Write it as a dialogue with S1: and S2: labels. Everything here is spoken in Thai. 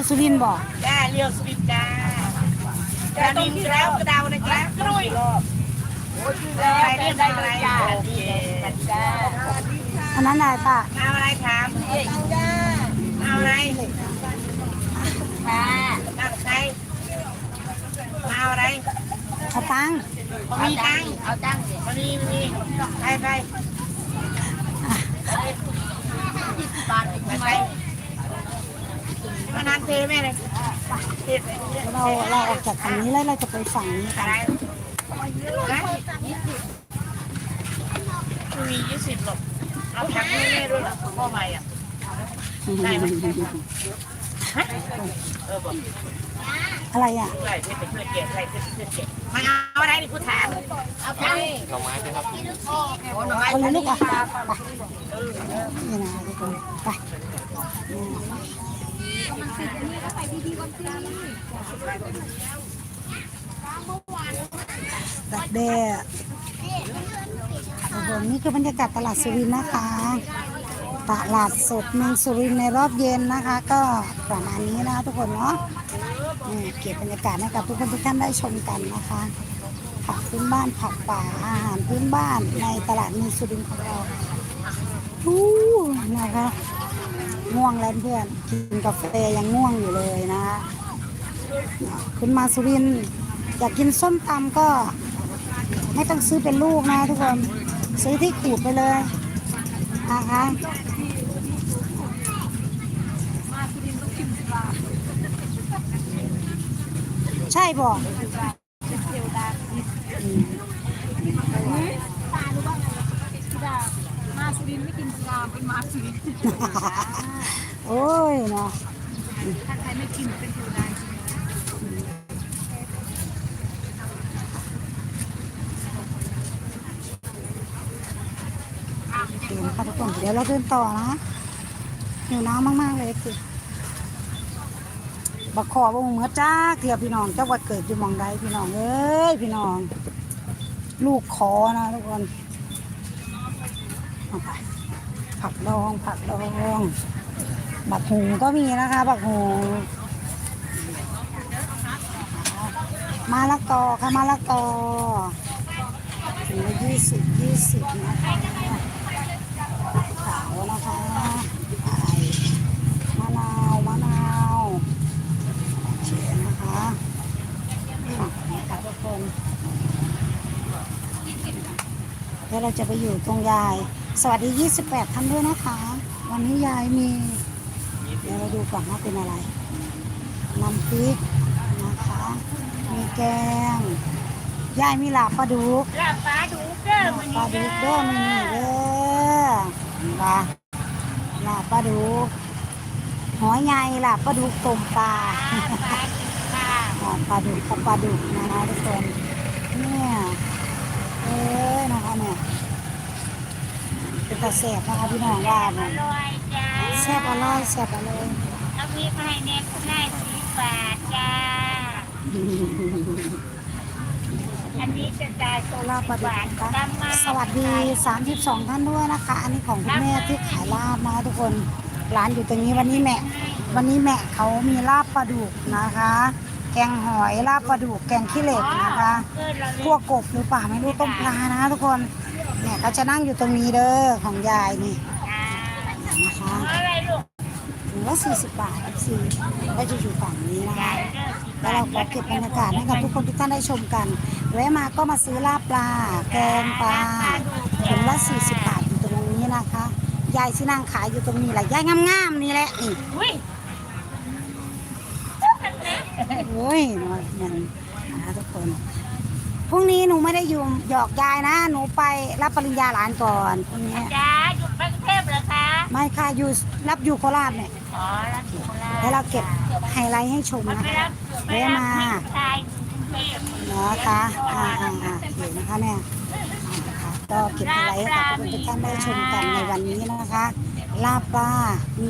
S1: ียกสุรินทร์บอก
S2: จ้าเรียวสวิตจ้าจ้าดินแล้วกระดาวนะจ๊ะกรุยอะไรเรียกได้อะไรโอเคจ้า
S1: อันนั้นอะไรป้า
S2: เอาอะไรถามเอาอะไรค่ะตั้งใจเอาอะไร
S1: เอาตังค์
S2: มีตังค์เอาตังค์มันมีมีไปไปบาทไปไปานานเทแม่เลยเท
S1: เราเราออกจากฝั่งนี้แล้วเราจะไปฝั่งนี้กั
S2: อะ
S1: น
S2: ไรนะมียี่สิบหรอกเอาแพ็คให้แม่ด้วยเหรอพ่อใหม่อะได้ไหมเออบอก
S1: อะไรอะ
S2: ใส่เป็นเพื่อนเก็บใส่เป็นเพื่อนเก็บมาเอาอะไรดิกูถามเอาไป
S3: หน่อไม้ไหมครับ
S2: โอ้หน่อไม้
S1: คนละลูกอะไปนี่นะทุกคนไป ดักแด้โอ้โหนี่คือบรรยากาศตลาดสุรินทร์นะคะ ตลาดสดเมืองสุรินทร์ในรอบเย็นนะคะ ก็ประมาณนี้นะคะทุกคนเนาะนี่เก็บบรรยากาศให้กับทุกคนทุกท่านได้ชมกันนะคะผักพื้นบ้านผักป่าอาหารพื้นบ้านในตลาดเมืองสุรินทร์ของเราอู้นะคะ ง่วงแล้วเพื่อนกินกาแฟยังง่วงอยู่เลยนะคะคุณมาสุรินอยากกินส้มตำก็ ไม่ต้องซื้อเป็นลูกนะทุกคนซื้อที่ขูดไปเลยนะคะใช่บอกิ
S4: นไม่กินปลาเป็นมาสุริ
S1: โอ้ยเนาะ
S4: ถ้าใครไม่กินเป็นอยู่ได้
S1: เดี๋ยวนะคะทุกคนเดี๋ยวเราเดินต่อนะหิวน้ำมากๆเลยคือบักขอบ่เมือจ้าเกือพี่น้องเจ้าวัดเกิดอยู่มองใดพี่น้องเอ้ยพี่น้อง ลูกขอนะทุกคน ไปผักดองผักดองบักหูก็มีนะคะบักหูมาละกอค่ะมาละกอถึงละยี่สิบยี่สิบนะคะขาวนะคะมะนาวมะนาวเฉียนะคะผักนะคะทุกคนแล้วเราจะไปอยู่ตรงยาย สวัสดี 28ท่านด้วยนะคะ วันนี้ยายมี เดี๋ยวเราดูก่อนว่าเป็นอะไร น้ำพริกนะคะ มีแกง ยายมีลาบปลาดุก
S2: ลาบปลาดูเด้อมัน
S1: ปลาดุกเด้อมีนี่เด้อว่าลาบปลาดุกหอยใหญ่ลาบปลาดุกต้มปลา
S2: ค่ะ
S1: อ่าปลาดุกกับปลาดุกนะคะทุกคน เนี่ย เอ้ยนะคะเนี่ย เป็นตาแสบนะคะพี่น้องว่าเนี่ย
S2: อร่อยจ้า
S1: แซ่บอร่อยแซ่บอร่อย
S2: เอาพริกมาให้แน่ได้สิบาทจ้า อันนี้จะจ่ายตัว
S1: ลาบปลาดุก
S2: บาท
S1: นะคะ
S2: ตาม
S1: สวัสดี 32 ท่านด้วยนะคะ อันนี้ของคุณแม่ที่ขายลาบนะคะทุกคนร้านอยู่ตรงนี้วันนี้แม่ วันนี้แม่เขามีลาบปลาดุกนะคะ แกงหอยลาบปลาดุกแกงขี้เหล็กนะคะ
S2: เกินเราเลย
S1: คั่วกบหรือเปล่าไม่รู้ต้มปลานะคะทุกคน เนี่ยก็จะนั่งอยู่ตรงนี้เด้อของยายนี่นะคะ
S2: อะไรลูก
S1: ถึงว่า 40 บาทสี่ก็จะอยู่ฝั่งนี้นะคะแล้วเราขอเก็บบรรยากาศให้กับทุกคนทุกท่านได้ชมกันแวะมาก็มาซื้อลาบปลา แกงปลาถุงละ 40 บาทอยู่ตรงนี้นะคะยายที่นั่งขายอยู่ตรงนี้แหละยายงามๆนี่แหละนี่
S2: อุ้ย
S1: โอ้ยน้อยมันนะทุกคน พรุ่งนี้หนูไม่ได้อยู่หยอกยายนะ หนูไปรับปริญญาหลานก่อนพรุ่งนี้
S2: จ้าหยุดไปกรุงเทพเหรอคะ
S1: ไม่ค่ะอยู่รับอยู่โคราชเนี่ย
S2: อ๋อรับอยู่โคราช
S1: แล้วเราเก็บไฮไลท์ให้ชม
S2: มัน
S1: นะ
S2: ไป
S1: คะ
S2: รับไป
S1: แวะ
S2: รับ
S1: มา
S2: พี่ชายกรุงเทพ
S1: นะคะอ่าอ่าอ่าเห็นนะคะเนี่ยอ่านะคะก็เก็บไฮไลท์ให้กับทุกคนทุกท่านได้ชมกันในวันนี้นะคะ ลาบปลามี